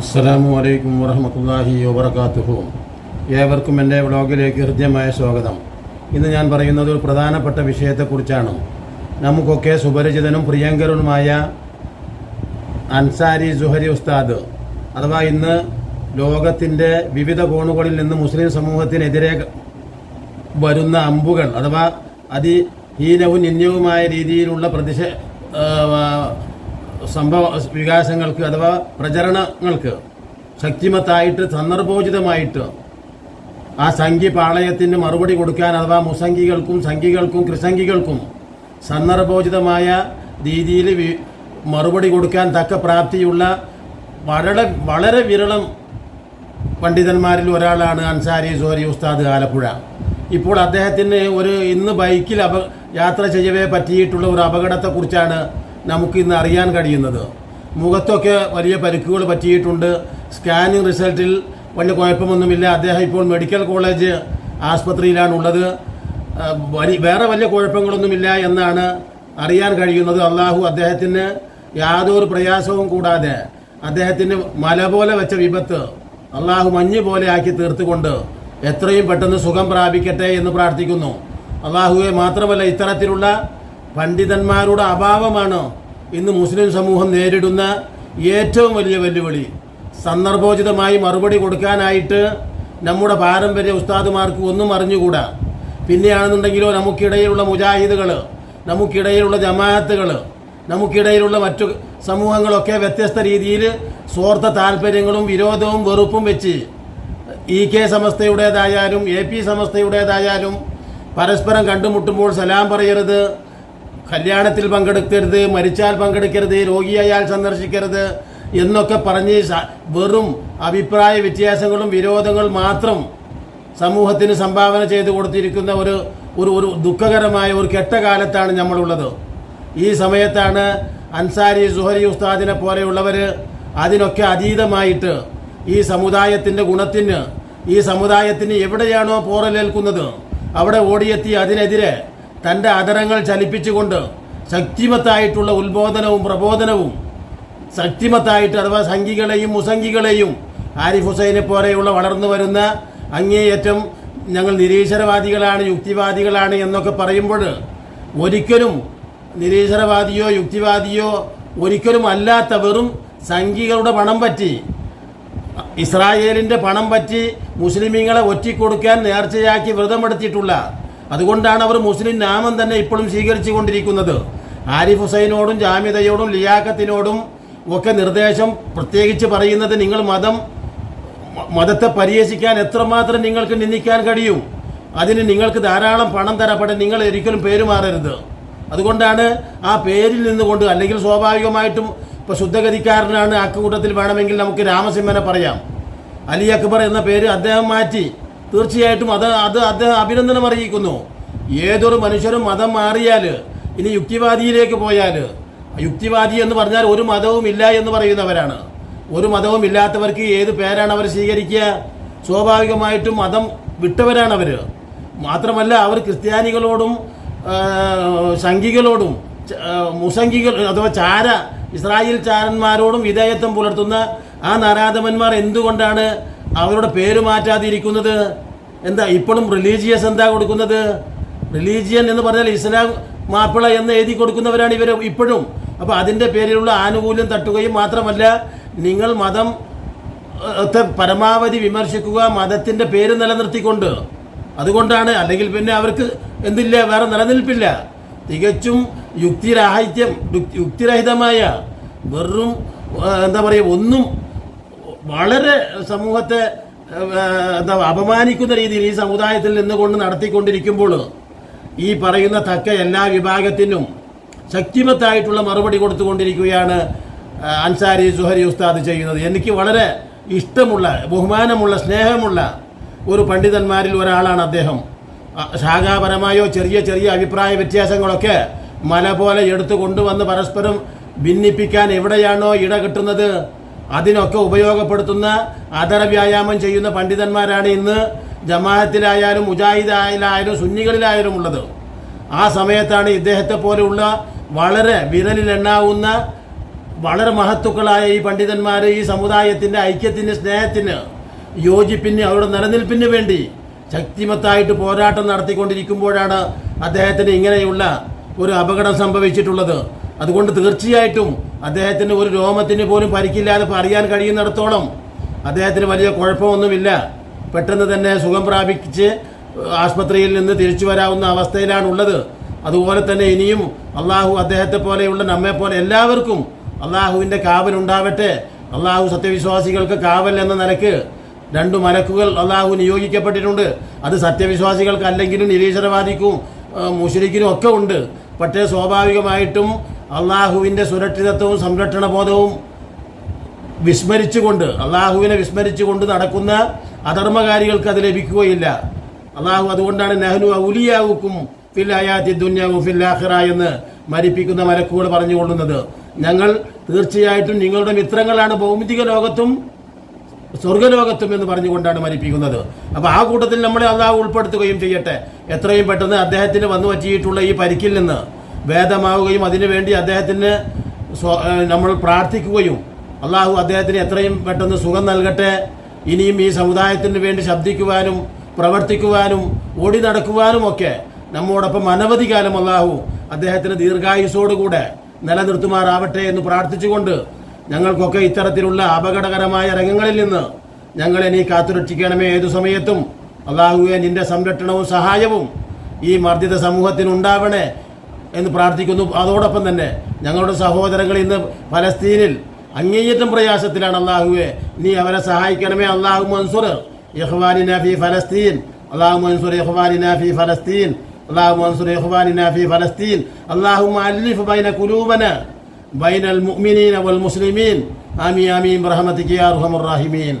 അസ്സലാമു അലൈക്കും വറഹമത്തല്ലാഹി വബർക്കാത്തുഹു ഏവർക്കും എന്റെ വ്ളോഗിലേക്ക് ഹൃദ്യമായ സ്വാഗതം. ഇന്ന് ഞാൻ പറയുന്നത് ഒരു പ്രധാനപ്പെട്ട വിഷയത്തെക്കുറിച്ചാണ്. നമുക്കൊക്കെ സുപരിചിതനും പ്രിയങ്കരനുമായ അൻസാരി ജുഹരി ഉസ്താദ് അഥവാ ഇന്ന് ലോകത്തിന്റെ വിവിധ കോണുകളിൽ നിന്ന് മുസ്ലിം സമൂഹത്തിനെതിരെ വരുന്ന അമ്പുകൾ അഥവാ അതിഹീനവും നിന്യവുമായ രീതിയിലുള്ള പ്രതിഷേ സംഭവ വികാസങ്ങൾക്ക് അഥവാ പ്രചരണങ്ങൾക്ക് ശക്തിമത്തായിട്ട് സന്ദർഭോചിതമായിട്ട് ആ സംഘി പാളയത്തിന് മറുപടി കൊടുക്കാൻ അഥവാ മുസംഗികൾക്കും സംഘികൾക്കും കൃസംഗികൾക്കും സന്ദർഭോചിതമായ രീതിയിൽ മറുപടി കൊടുക്കാൻ തക്ക പ്രാപ്തിയുള്ള വളരെ വളരെ വിരളം പണ്ഡിതന്മാരിൽ ഒരാളാണ് അൻസാരി സോരി ഉസ്താദ് ആലപ്പുഴ. ഇപ്പോൾ അദ്ദേഹത്തിന് ഒരു ഇന്ന് ബൈക്കിൽ അപ യാത്ര ചെയ്യവേ പറ്റിയിട്ടുള്ള ഒരു അപകടത്തെക്കുറിച്ചാണ് നമുക്ക് ഇന്ന് അറിയാൻ കഴിയുന്നത്. മുഖത്തൊക്കെ വലിയ പരിക്കുകൾ പറ്റിയിട്ടുണ്ട്. സ്കാനിങ് റിസൾട്ടിൽ വലിയ കുഴപ്പമൊന്നുമില്ല. അദ്ദേഹം ഇപ്പോൾ മെഡിക്കൽ കോളേജ് ആസ്പത്രിയിലാണുള്ളത് വലിയ വലി- വേറെ വലിയ കുഴപ്പങ്ങളൊന്നുമില്ല എന്നാണ് അറിയാൻ കഴിയുന്നത്. അള്ളാഹു അദ്ദേഹത്തിന് യാതൊരു പ്രയാസവും കൂടാതെ അദ്ദേഹത്തിന് മല പോലെ വെച്ച വിപത്ത് അള്ളാഹു മഞ്ഞ് പോലെ ആക്കി തീർത്തുകൊണ്ട് എത്രയും പെട്ടെന്ന് സുഖം പ്രാപിക്കട്ടെ എന്ന് പ്രാർത്ഥിക്കുന്നു. അള്ളാഹുവെ മാത്രമല്ല ഇത്തരത്തിലുള്ള പണ്ഡിതന്മാരുടെ അഭാവമാണ് ഇന്ന് മുസ്ലിം സമൂഹം നേരിടുന്ന ഏറ്റവും വലിയ വെല്ലുവിളി? സന്ദർഭോചിതമായി മറുപടി കൊടുക്കാനായിട്ട് നമ്മുടെ പാരമ്പര്യ ഉസ്താദുമാർക്ക് ഒന്നും അറിഞ്ഞുകൂടാ. പിന്നെയാണെന്നുണ്ടെങ്കിലോ നമുക്കിടയിലുള്ള മുജാഹിദുകൾ നമുക്കിടയിലുള്ള ജമാഅത്തുകൾ നമുക്കിടയിലുള്ള മറ്റു സമൂഹങ്ങളൊക്കെ വ്യത്യസ്ത രീതിയിൽ സ്വാർത്ഥ താല്പര്യങ്ങളും വിരോധവും വെറുപ്പും വെച്ച് ഇ കെ സമസ്തയുടേതായാലും എ പി സമസ്തയുടേതായാലും പരസ്പരം കണ്ടുമുട്ടുമ്പോൾ സലാം പറയരുത്. കല്യാണത്തിൽ പങ്കെടുക്കരുത് മരിച്ചാൽ പങ്കെടുക്കരുത് രോഗിയായാൽ സന്ദർശിക്കരുത് എന്നൊക്കെ പറഞ്ഞ് വെറും അഭിപ്രായ വ്യത്യാസങ്ങളും വിരോധങ്ങൾ മാത്രം സമൂഹത്തിന് സംഭാവന ചെയ്തു കൊടുത്തിരിക്കുന്ന ഒരു ഒരു ഒരു ദുഃഖകരമായ ഒരു കെട്ട കാലത്താണ് നമ്മളുള്ളത്. ഈ സമയത്താണ് അൻസാരി സുഹരി ഉസ്താദിനെ പോലെയുള്ളവർ അതിനൊക്കെ അതീതമായിട്ട് ഈ സമുദായത്തിന്റെ ഗുണത്തിന് ഈ സമുദായത്തിന് എവിടെയാണോ പോറലേൽക്കുന്നത് അവിടെ ഓടിയെത്തി അതിനെതിരെ തന്റെ ആദരങ്ങൾ ചലിപ്പിച്ചുകൊണ്ട് ശക്തിമത്തായിട്ടുള്ള ഉത്ബോധനവും പ്രബോധനവും ശക്തിമത്തായിട്ട് അഥവാ സംഘികളെയും മുസംഘികളെയും ആരിഫ് ഹുസൈനെ പോലെയുള്ള വളർന്നു വരുന്ന അങ്ങേയറ്റം ഞങ്ങൾ നിരീശ്വരവാദികളാണ് യുക്തിവാദികളാണ് എന്നൊക്കെ പറയുമ്പോൾ ഒരിക്കലും നിരീശ്വരവാദിയോ യുക്തിവാദിയോ ഒരിക്കലും അല്ലാത്ത വെറും സംഘികളുടെ പണം പറ്റി ഇസ്രായേലിന്റെ പണം പറ്റി മുസ്ലിമീങ്ങളെ ഒറ്റിക്കൊടുക്കാൻ നേർച്ചയാക്കി വ്രതമെടുത്തിട്ടുള്ള അതുകൊണ്ടാണ് അവർ മുസ്ലിം നാമം തന്നെ ഇപ്പോഴും സ്വീകരിച്ചു കൊണ്ടിരിക്കുന്നത് ആരിഫ് ഹുസൈനോടും ജാമ്യതയോടും ലിയാക്കത്തിനോടും ഒക്കെ നിർദ്ദേശം പ്രത്യേകിച്ച് പറയുന്നത് നിങ്ങൾ മതം മതത്തെ പരിഹസിക്കാൻ എത്രമാത്രം നിങ്ങൾക്ക് നിന്ദിക്കാൻ കഴിയും? അതിന് നിങ്ങൾക്ക് ധാരാളം പണം തരപ്പെടെ നിങ്ങൾ ഒരിക്കലും പേരുമാറരുത് അതുകൊണ്ടാണ് ആ പേരിൽ നിന്നുകൊണ്ട് അല്ലെങ്കിൽ സ്വാഭാവികമായിട്ടും ഇപ്പോൾ ശുദ്ധഗതിക്കാരനാണ് അക്കൂട്ടത്തിൽ വേണമെങ്കിൽ നമുക്ക് രാമസിംഹനെ പറയാം. അലി അക്ബർ എന്ന പേര് അദ്ദേഹം മാറ്റി. തീർച്ചയായിട്ടും അത് അത് അദ്ദേഹം അഭിനന്ദനം അറിയിക്കുന്നു. ഏതൊരു മനുഷ്യരും മതം മാറിയാൽ ഇനി യുക്തിവാദിയിലേക്ക് പോയാൽ യുക്തിവാദി എന്ന് പറഞ്ഞാൽ ഒരു മതവും ഇല്ല എന്ന് പറയുന്നവരാണ്. ഒരു മതവും ഇല്ലാത്തവർക്ക് ഏത് പേരാണ് അവർ സ്വീകരിക്കുക? സ്വാഭാവികമായിട്ടും മതം വിട്ടവരാണ് അവർ മാത്രമല്ല അവർ ക്രിസ്ത്യാനികളോടും സംഘികളോടും മുസംഘികൾ അഥവാ ചാര ഇസ്രായേൽ ചാരന്മാരോടും വിധേയത്വം പുലർത്തുന്ന ആ നരാധമന്മാർ എന്തുകൊണ്ടാണ് അവരുടെ പേര് മാറ്റാതിരിക്കുന്നത് എന്താ? ഇപ്പോഴും റിലീജിയസ് എന്താ കൊടുക്കുന്നത്? റിലീജിയൻ എന്ന് പറഞ്ഞാൽ ഇസ്ലാം മാപ്പിള എന്ന് എഴുതി കൊടുക്കുന്നവരാണ് ഇവർ ഇപ്പോഴും. അപ്പോൾ അതിന്റെ പേരിലുള്ള ആനുകൂല്യം തട്ടുകയും മാത്രമല്ല നിങ്ങൾ മതം പരമാവധി വിമർശിക്കുക മതത്തിന്റെ പേര് നിലനിർത്തിക്കൊണ്ട്. അതുകൊണ്ടാണ് അല്ലെങ്കിൽ പിന്നെ അവർക്ക് എന്തില്ല വേറെ നിലനിൽപ്പില്ല. തികച്ചും യുക്തിരാഹിത്യം യുക്തി- യുക്തിരഹിതമായ വെറും എന്താ പറയുക ഒന്നും വളരെ സമൂഹത്തെ എന്താ അപമാനിക്കുന്ന രീതിയിൽ ഈ സമുദായത്തിൽ നിന്നുകൊണ്ട് നടത്തിക്കൊണ്ടിരിക്കുമ്പോൾ ഈ പറയുന്ന തക്ക എല്ലാ വിഭാഗത്തിനും ശക്തിമത്തായിട്ടുള്ള മറുപടി കൊടുത്തുകൊണ്ടിരിക്കുകയാണ് അൻസാരി സുഹരി ഉസ്താദ് ചെയ്യുന്നത്. എനിക്ക് വളരെ ഇഷ്ടമുള്ള ബഹുമാനമുള്ള സ്നേഹമുള്ള ഒരു പണ്ഡിതന്മാരിൽ ഒരാളാണ് അദ്ദേഹം. ശാഖാപരമായോ ചെറിയ ചെറിയ അഭിപ്രായ വ്യത്യാസങ്ങളൊക്കെ മല പോലെ എടുത്തു കൊണ്ടുവന്ന് പരസ്പരം ഭിന്നിപ്പിക്കാൻ എവിടെയാണോ ഇട കിട്ടുന്നത് അതിനൊക്കെ ഉപയോഗപ്പെടുത്തുന്ന അതര വ്യായാമം ചെയ്യുന്ന പണ്ഡിതന്മാരാണ് ഇന്ന് ജമാഅത്തിലായാലും മുജാഹിദായാലും സുന്നികളിലായാലും ഉള്ളത്. ആ സമയത്താണ് ഇദ്ദേഹത്തെ പോലെയുള്ള വളരെ വിരലിലെണ്ണാവുന്ന വളരെ മഹത്തുക്കളായ ഈ പണ്ഡിതന്മാർ ഈ സമുദായത്തിന്റെ ഐക്യത്തിന് സ്നേഹത്തിന് യോജിപ്പിന് അവരുടെ നിലനിൽപ്പിന് വേണ്ടി ശക്തിമത്തായിട്ട് പോരാട്ടം നടത്തിക്കൊണ്ടിരിക്കുമ്പോഴാണ് അദ്ദേഹത്തിന് ഇങ്ങനെയുള്ള ഒരു അപകടം സംഭവിച്ചിട്ടുള്ളത്. അതുകൊണ്ട് തീർച്ചയായിട്ടും അദ്ദേഹത്തിന് ഒരു രോമത്തിന് പോലും പരിക്കില്ലാതെ അറിയാൻ കഴിയുന്നിടത്തോളം അദ്ദേഹത്തിന് വലിയ കുഴപ്പമൊന്നുമില്ല. പെട്ടെന്ന് തന്നെ സുഖം പ്രാപിച്ച് ആശുപത്രിയിൽ നിന്ന് തിരിച്ചു വരാവുന്ന അവസ്ഥയിലാണ് ഉള്ളത്. അതുപോലെ തന്നെ ഇനിയും അള്ളാഹു അദ്ദേഹത്തെ പോലെയുള്ള നമ്മെ പോലെ എല്ലാവർക്കും അള്ളാഹുവിന്റെ കാവൽ ഉണ്ടാവട്ടെ. അള്ളാഹു സത്യവിശ്വാസികൾക്ക് കാവൽ എന്ന നിലയ്ക്ക് രണ്ട് മലക്കുകൾ അള്ളാഹു നിയോഗിക്കപ്പെട്ടിട്ടുണ്ട്. അത് സത്യവിശ്വാസികൾക്ക് അല്ലെങ്കിലും നിരീശ്വരവാദിക്കും മുഷരിക്കിനും ഒക്കെ ഉണ്ട്. പക്ഷേ സ്വാഭാവികമായിട്ടും അള്ളാഹുവിന്റെ സുരക്ഷിതത്വവും സംരക്ഷണ ബോധവും വിസ്മരിച്ചുകൊണ്ട് അള്ളാഹുവിനെ വിസ്മരിച്ചുകൊണ്ട് നടക്കുന്ന അധർമ്മകാരികൾക്ക് അത് ലഭിക്കുകയില്ല. അള്ളാഹു അതുകൊണ്ടാണ് നെഹ്നു ഔലിയാവുക്കും ഫിൽ അയാത്തി ദുന്യാവും ആഖിറ എന്ന് മരിപ്പിക്കുന്ന മലക്കുകൾ പറഞ്ഞുകൊള്ളുന്നത്. ഞങ്ങൾ തീർച്ചയായിട്ടും നിങ്ങളുടെ മിത്രങ്ങളാണ് ഭൗമിക ലോകത്തും സ്വർഗലോകത്തും എന്ന് പറഞ്ഞുകൊണ്ടാണ് മരിപ്പിക്കുന്നത്. അപ്പോൾ ആ കൂട്ടത്തിൽ നമ്മളെ അള്ളാഹു ഉൾപ്പെടുത്തുകയും ചെയ്യട്ടെ. എത്രയും പെട്ടെന്ന് അദ്ദേഹത്തിന് വന്നു പറ്റിയിട്ടുള്ള ഈ പരിക്കിൽ നിന്ന് ഭേദമാവുകയും അതിനുവേണ്ടി അദ്ദേഹത്തിന് നമ്മൾ പ്രാർത്ഥിക്കുകയും അള്ളാഹു അദ്ദേഹത്തിന് എത്രയും പെട്ടെന്ന് സുഖം നൽകട്ടെ. ഇനിയും ഈ സമുദായത്തിന് വേണ്ടി ശബ്ദിക്കുവാനും പ്രവർത്തിക്കുവാനും ഓടി നടക്കുവാനും ഒക്കെ നമ്മോടൊപ്പം അനവധി കാലം അള്ളാഹു അദ്ദേഹത്തിന് ദീർഘായുസോടുകൂടെ നിലനിർത്തുമാറാവട്ടെ എന്ന് പ്രാർത്ഥിച്ചുകൊണ്ട് ഞങ്ങൾക്കൊക്കെ ഇത്തരത്തിലുള്ള അപകടകരമായ രംഗങ്ങളിൽ നിന്ന് ഞങ്ങളെ നീ കാത്തുരക്ഷിക്കണമേ. ഏതു സമയത്തും അള്ളാഹുവെ നിന്റെ സംരക്ഷണവും സഹായവും ഈ മർദ്ദിത സമൂഹത്തിന് ഉണ്ടാവണേ എന്ന് പ്രാർത്ഥിക്കുന്നു. അതോടൊപ്പം തന്നെ ഞങ്ങളുടെ സഹോദരങ്ങൾ ഇന്ന് ഫലസ്തീനിൽ അങ്ങേയറ്റം പ്രയാസത്തിലാണ്. അള്ളാഹുവെ നീ അവരെ സഹായിക്കണമേ. അള്ളാഹു മൻസുർ യഹ്വാനി നഫി ഫലസ്തീൻ. അള്ളാഹു മൻസുർ യഹ്വാനി നഫി ഫലസ്തീൻ. അള്ളാഹു മൻസുർ യഹ്വാനി നഫി ഫലസ്തീൻ. അള്ളാഹു അലിഫ് ബൈന കുലൂബന ബൈനൽ മുഅ്മിനീന വൽ മുസ്ലിമീൻ. ആമീൻ ആമീൻ. റഹ്മതിക യാ അർഹമർ റഹീമീൻ.